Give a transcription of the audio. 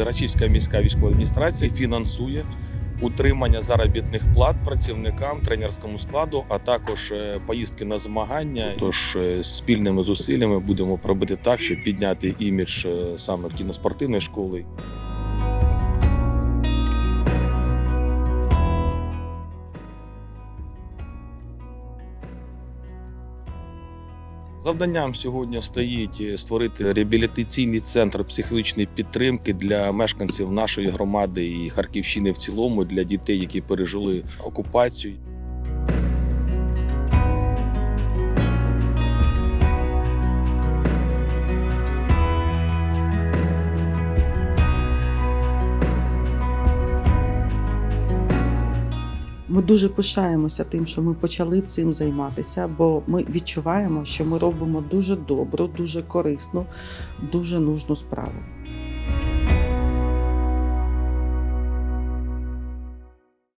Рачівська міська військова адміністрація фінансує утримання заробітних плат працівникам, тренерському складу, а також е, поїздки на змагання. Тож е, спільними зусиллями будемо пробити так, щоб підняти імідж е, саме кіноспортивної школи. Завданням сьогодні стоїть е, створити реабілітаційний центр психологічної підтримки для мешканців нашої громади і Харківщини в цілому для дітей, які пережили окупацію. Ми дуже пишаємося тим, що ми почали цим займатися, бо ми відчуваємо, що ми робимо дуже добру, дуже корисну, дуже нужну справу.